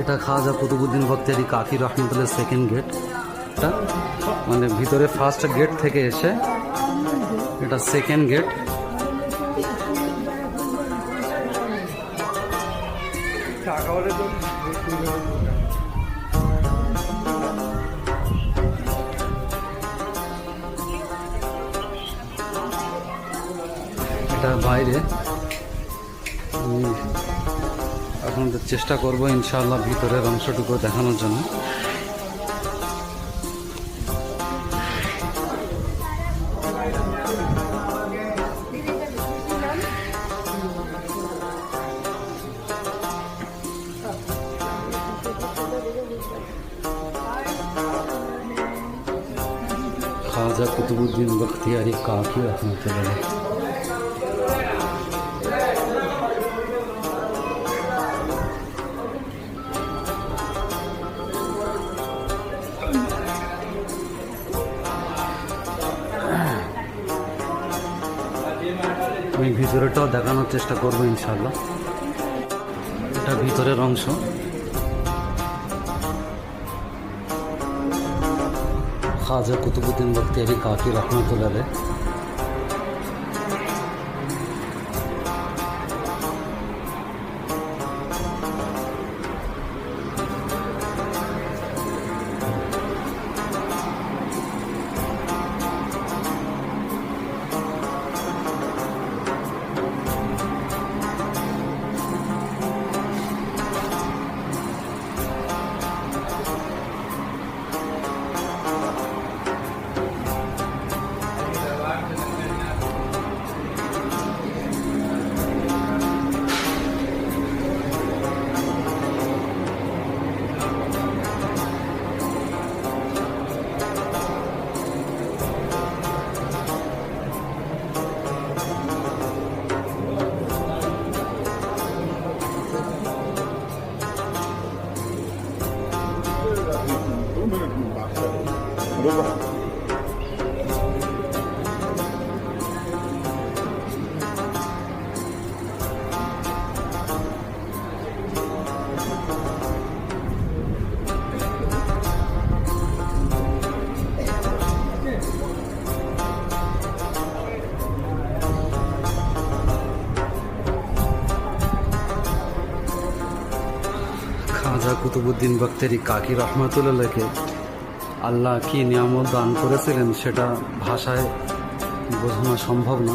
এটা খাজা কুতুবুদ্দিন বক্তিয়ারি কাকি রহমতুল্লাহ second gate মানে ভিতরে ফার্স্ট গেট থেকে এসে এটা সেকেন্ড গেট এটা বাইরে। তো চেষ্টা করব ইনশাআল্লাহ ভিতরের অংশটুকু দেখানোর জন্য। খাজা কুতুবুদ্দিন বখতিয়ারি কাকি রহমতুল্লাহ আমি ভিতরেটাও দেখানোর চেষ্টা করব ইনশাল্লাহ এটা ভিতরের অংশ। খাজা কুতুবুদ্দিন বখতিয়ারি কাকি রহমতুল্লাহ খাজা কুতুবুদ্দিন বক্তেরি কাকি রহমতুল্লাহকে আল্লাহ কি নিয়ামত দান করেছিলেন সেটা ভাষায় বোঝানো সম্ভব না।